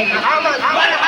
Ahmad, Ahmad, Ahmad.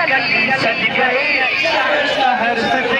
गया गली गली सज गई शहर शहर सज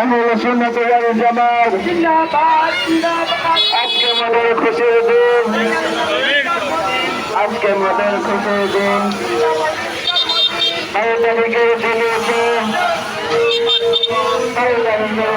আহলে সুন্নত ওয়াল জামাত। আজকে আমাদের খুশির দিন। আজকে আমাদের খুশির দিন। আয় তারিখে দিনে আয় তারিখে